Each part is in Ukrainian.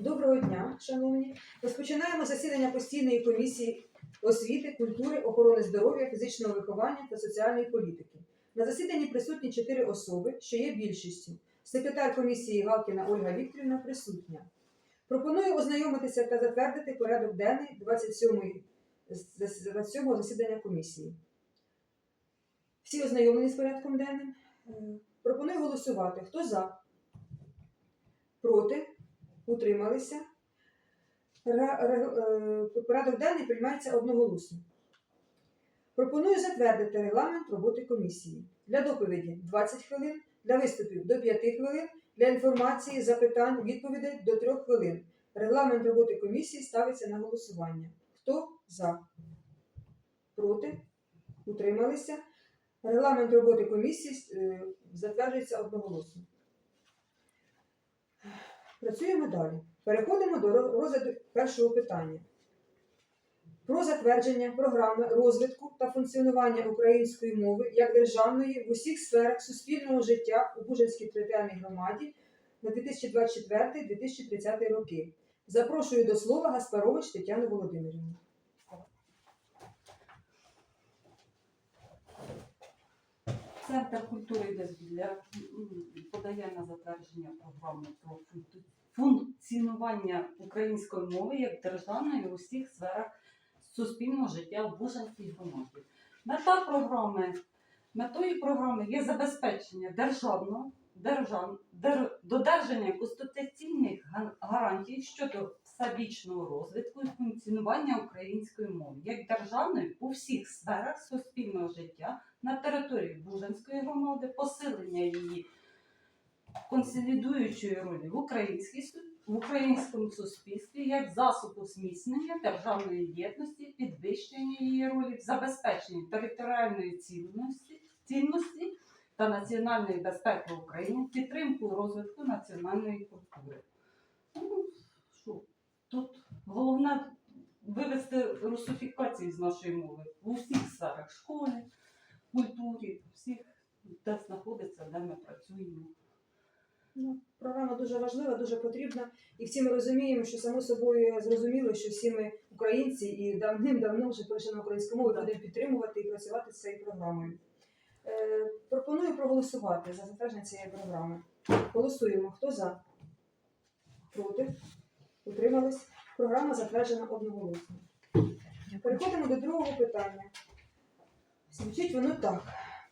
Доброго дня, шановні. Розпочинаємо засідання постійної комісії освіти, культури, охорони здоров'я, фізичного виховання та соціальної політики. На засіданні присутні чотири особи, що є більшістю. Секретар комісії Галкіна Ольга Вікторівна присутня. Пропоную ознайомитися та затвердити порядок денний 27 27 засідання комісії. Всі ознайомлені з порядком денним. Е, Пропоную голосувати. Хто за? Проти? Утрималися? Е, Порядок денний приймається одноголосно. Пропоную затвердити регламент роботи комісії. Для доповіді 20 хвилин, для виступів до 5 хвилин, для інформації, запитань, відповідей до 3 хвилин. Регламент роботи комісії ставиться на голосування. Хто за? Проти? Утрималися? Регламент роботи комісії е, затверджується одноголосно. Працюємо далі. Переходимо до розгляду першого питання. Про затвердження програми розвитку та функціонування української мови як державної в усіх сферах суспільного життя у Бужинській територіальній громаді на 2024-2030 роки. Запрошую до слова Гаспарович Тетяну Володимирівну. Центр культури м, подає на затвердження програми про функціонування української мови як державної у всіх сферах суспільного життя в Бужанській громаді. Мета програми метою програми є забезпечення державного держав, дер, додержання конституційних гарантій щодо всебічного розвитку і функціонування української мови як державної у всіх сферах суспільного життя на території Бужанської громади, посилення її консолідуючої ролі в, в українському суспільстві як засобу зміцнення державної єдності, підвищення її ролі в забезпеченні територіальної цінності, цінності та національної безпеки України, підтримку розвитку національної культури. Тут головне вивести русифікацію з нашої мови в усіх сферах школи, культурі, всіх, де знаходиться, де ми працюємо. Ну, програма дуже важлива, дуже потрібна. І всі ми розуміємо, що само собою зрозуміло, що всі ми українці і давним-давно вже перейшли на українську мову, будемо підтримувати і працювати з цією програмою. Е, пропоную проголосувати за затвердження цієї програми. Голосуємо. Хто за? Проти? Утримались? Програма затверджена одноголосно. Переходимо до другого питання. Звучить воно так.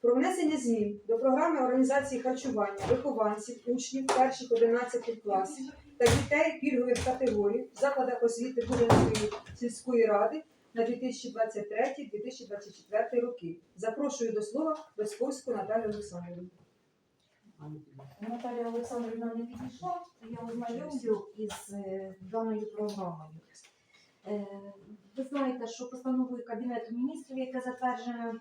Про внесення змін до програми організації харчування вихованців, учнів перших 11 класів та дітей пільгових категорій в закладах освіти Бужанської сільської ради на 2023-2024 роки. Запрошую до слова Безковську Наталію Олександрівну. Наталія Олександрівна не підійшла, я ознайомлю із е, даною програмою. Е, Ви знаєте, що постановою Кабінету міністрів, яке затверджено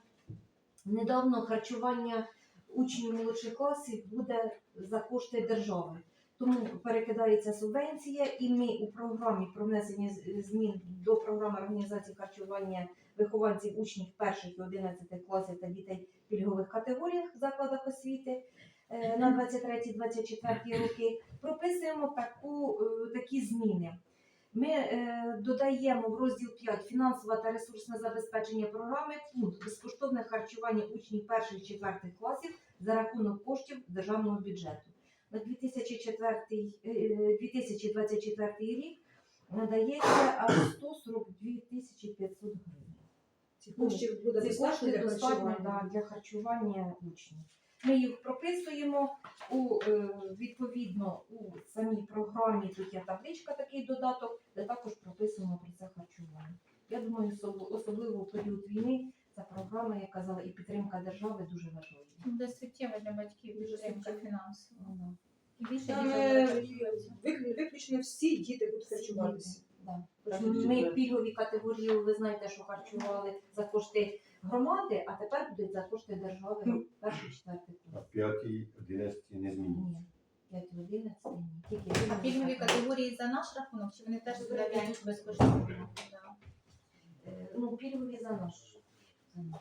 недавно харчування учнів молодших класів буде за кошти держави. Тому перекидається субвенція, і ми у програмі про внесення змін до програми організації харчування вихованців учнів перших і 11 класів та дітей пільгових категоріях в закладах освіти на 23-24 роки прописуємо таку, е, такі зміни. Ми е, додаємо в розділ 5 фінансове та ресурсне забезпечення програми пункт безкоштовне харчування учнів перших четвертих класів за рахунок коштів державного бюджету. На 2004, е, 2024 рік надається аж 142 тисячі 500 гривень. Ці коштів буде кошти достатньо для харчування учнів. Ми їх прописуємо у е, відповідно у самій програмі. Тут є табличка, такий додаток, де також прописано про це харчування. Я думаю, особливо в період війни ця програма, як казала, і підтримка держави дуже важлива. Дуже суттєво для батьків Дуже підтримка фінансова. Вик- виключно всі діти будуть харчуватися. Да. Ми пільгові категорії, ви знаєте, що харчували за кошти громади, а тепер будуть за кошти держави перший четвертий А клас. в п'ятій, одинадцятій не змінюється. Ні, 5 11 ні. Тільки А пільгові категорії за наш рахунок, чи вони теж туди йдуть безкоштовно? Да. Е, Ну, пільгові за наш. За наш.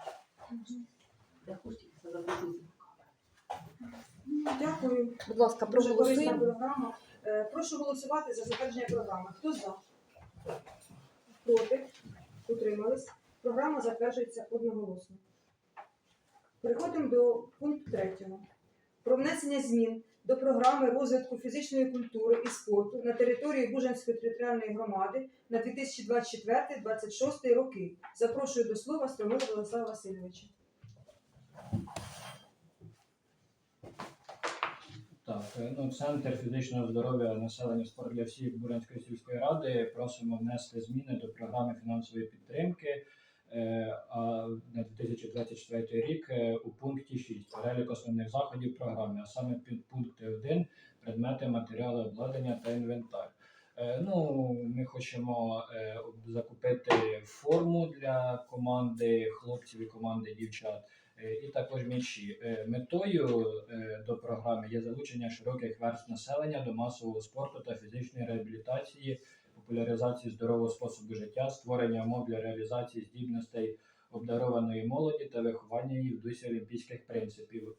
Дякую. Будь ласка, Дуже корисна програма. Е, Прошу голосувати за затвердження програми. Хто за? Проти? Утримались? Програма затверджується одноголосно. Переходимо до пункту третього. Про внесення змін до програми розвитку фізичної культури і спорту на території Бужанської територіальної громади на 2024-2026 роки. Запрошую до слова Стромила Владислава Васильовича. Так, е, ну, Центр фізичного здоров'я населення спорт для всіх Бурянської сільської ради просимо внести зміни до програми фінансової підтримки е, а на 2024 рік е, у пункті 6 перелік основних заходів програми, а саме під пункти 1 предмети, матеріали, обладнання та інвентар. Ну, ми хочемо закупити форму для команди хлопців і команди дівчат. Е, і також м'ячі. Е, Метою е, до програми є залучення широких верств населення до масового спорту та фізичної реабілітації, популяризації здорового способу життя, створення умов для реалізації здібностей обдарованої молоді та виховання її в дусі олімпійських принципів.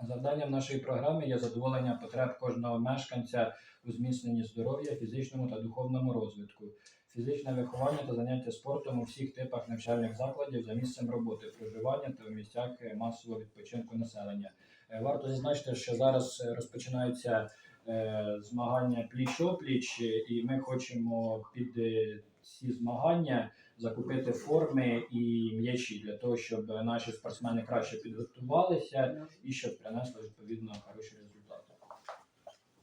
Завданням нашої програми є задоволення потреб кожного мешканця у зміцненні здоров'я, фізичному та духовному розвитку фізичне виховання та заняття спортом у всіх типах навчальних закладів за місцем роботи, проживання та в місцях е, масового відпочинку населення. Е, Варто зазначити, що зараз розпочинаються е, змагання пліч-опліч, і ми хочемо під ці змагання закупити форми і м'ячі для того, щоб наші спортсмени краще підготувалися і щоб принесли відповідно хороші результати.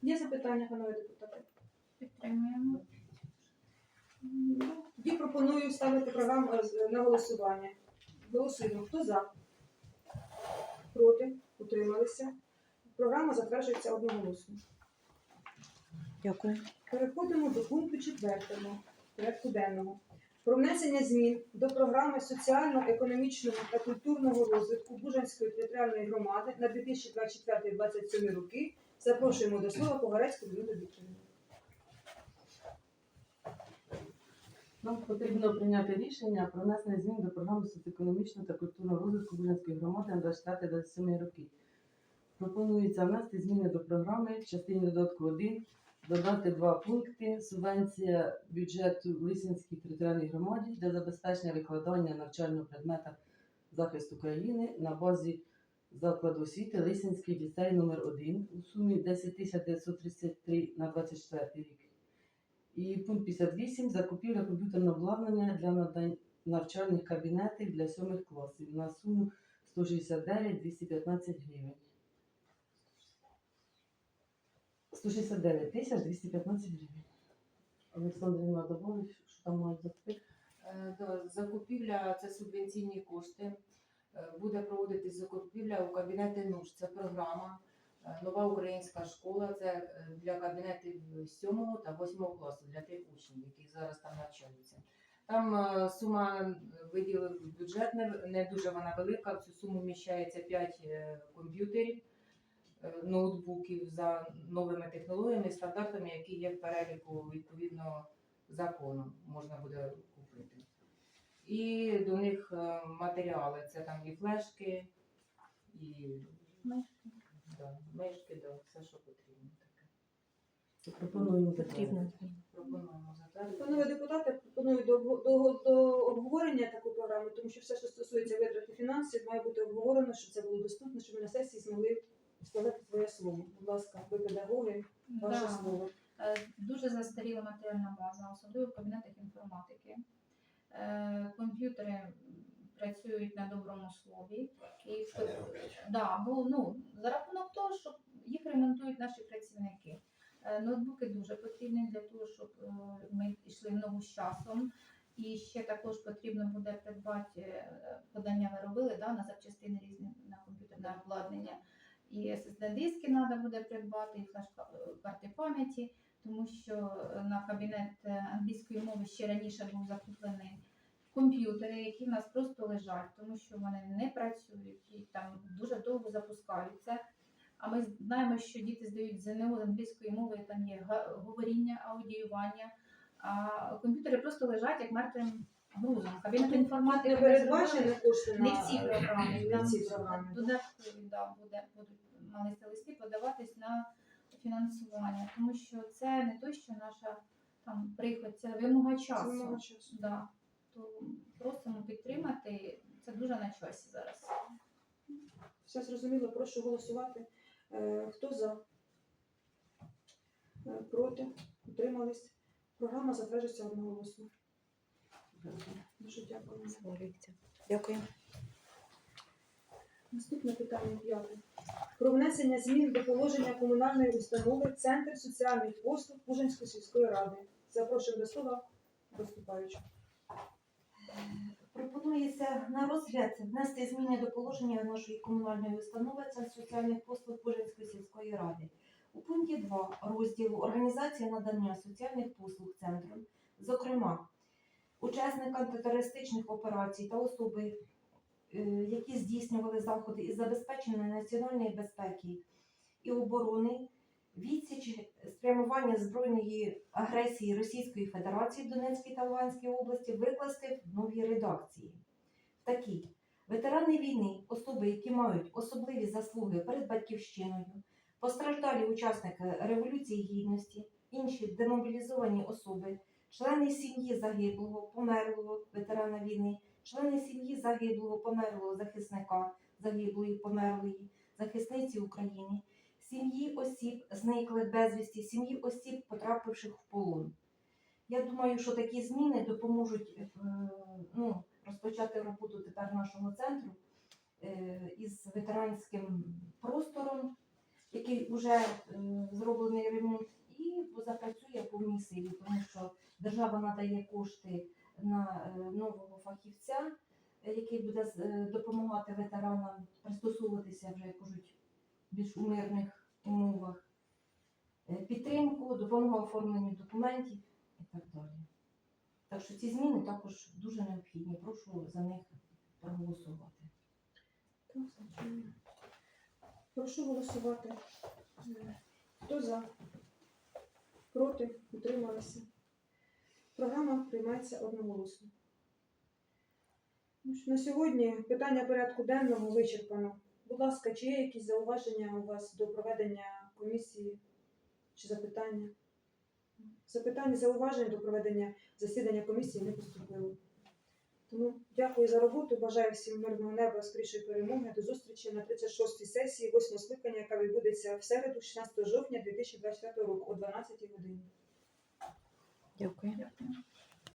Є запитання, панове депутати? Підтримуємо. Пропоную ставити програму е, на голосування. Голосуємо. Хто за? Проти? Утрималися? Програма затверджується одноголосно. Дякую. Переходимо до пункту четвертого порядку денного. Про внесення змін до програми соціально-економічного та культурного розвитку Бужанської територіальної громади на 2024-2027 роки. Запрошуємо до слова Погарецьку Людмилу Вікторівну. Нам потрібно прийняти рішення про внесення змін до програми соціоекономічного та культурного розвитку Бужанської громади на 24-27 роки. Пропонується внести зміни до програми в частині додатку 1, додати два пункти. Субвенція бюджету Лисинській територіальній громаді для забезпечення викладання навчального предмета захисту країни на базі закладу освіти Лисинський ліцей номер 1 у сумі 10 933 на 24 рік. І пункт 58 закупівля комп'ютерного обладнання для надань навчальних кабінетів для сьомих класів на суму 169 215 гривень. 169 тисяч 215 гривень. Олександрівна добавить, що там мають закупити. Е, Закупівля це субвенційні кошти. Е, Буде проводитись закупівля у кабінети НУШ. Це програма. Е, Нова українська школа це е, для кабінетів 7 та 8 класу, для тих учнів, які зараз там навчаються. Там е, сума виділив бюджет, не, дуже вона велика. В цю суму вміщається 5 комп'ютерів, ноутбуків за новими технологіями стандартами, які є в переліку відповідно закону, можна буде купити. І до них матеріали це там і флешки, і да, мишки, да, все, що потрібно. Таке. Пропонуємо Потрібно. Пропонуємо Панове депутати, пропоную до, до, до обговорення таку програму, тому що все, що стосується витрати фінансів, має бути обговорено, щоб це було доступно, щоб ми на сесії змогли сказати своє слово. Будь ласка, ви педагоги, ваше Да. слово. Е, Дуже застаріла матеріальна база, особливо в кабінетах інформатики. Е, Комп'ютери м, працюють на доброму слові. І не да, бо, ну, за рахунок ремонтують наші працівники. Е, Ноутбуки дуже потрібні для того, щоб е, ми йшли в ногу з часом. І ще також потрібно буде придбати е, подання ви робили да, на запчастини різні на комп'ютерне обладнання. І SSD-диски треба буде придбати, і флеш-карти пам'яті, тому що на кабінет англійської мови ще раніше був закуплений комп'ютери, які в нас просто лежать, тому що вони не працюють і там дуже довго запускаються. А ми знаємо, що діти здають ЗНО з англійської мови, там є говоріння, аудіювання, а комп'ютери просто лежать як мертвим грузом. Кабінет інформатики передбачені кошти на Не в цій програмі, не там в цій додаткові да, буде, будуть малися листи подаватись на фінансування, тому що це не то, що наша там приход, це вимога Це часу. много часу. Да. То просимо підтримати. Це дуже на часі зараз. Все зрозуміло, прошу голосувати. Е, Хто за? Е, Проти? Утримались? Програма затверджується одноголосно. Дуже дякую. Дякую. Наступне питання п'яте. Про внесення змін до положення комунальної установи Центр соціальних послуг Пужинської сільської ради. Запрошую до слова виступаючу. Пропонується на розгляд внести зміни до положення нашої комунальної установи Центр соціальних послуг Пужинської сільської ради. У пункті 2 розділу Організація надання соціальних послуг центром, зокрема, учасник антитерористичних операцій та особи, е, які здійснювали заходи із забезпечення національної безпеки і оборони, відсіч спрямування збройної агресії Російської Федерації в Донецькій та Луганській області викласти в новій редакції. Такі ветерани війни, особи, які мають особливі заслуги перед батьківщиною, постраждалі учасники Революції Гідності, інші демобілізовані особи, члени сім'ї загиблого, померлого ветерана війни, члени сім'ї загиблого, померлого захисника, загиблої, померлої, захисниці України, сім'ї осіб, зниклих безвісті, сім'ї осіб, потрапивших в полон. Я думаю, що такі зміни допоможуть е, ну, розпочати роботу тепер нашого центру е, із ветеранським простором, який вже е, зроблений ремонт, і запрацює повній силі, тому що держава надає кошти на нового фахівця, який буде допомагати ветеранам пристосовуватися вже, як кажуть, більш мирних умовах, е, підтримку, допомогу оформленню документів і так далі. Так що ці зміни також дуже необхідні. Прошу за них проголосувати. Прошу голосувати. Хто за? Проти? Утрималися? Програма приймається одноголосно. Ну На сьогодні питання порядку денного вичерпано. Будь ласка, чи є якісь зауваження у вас до проведення комісії чи запитання? Запитань, зауважень до проведення засідання комісії не поступило. Тому дякую за роботу. Бажаю всім мирного неба, скорішої перемоги. До зустрічі на 36-й сесії 8 скликання, яка відбудеться в середу, 16 жовтня 2024 року о 12 годині. Дякую. Дякую.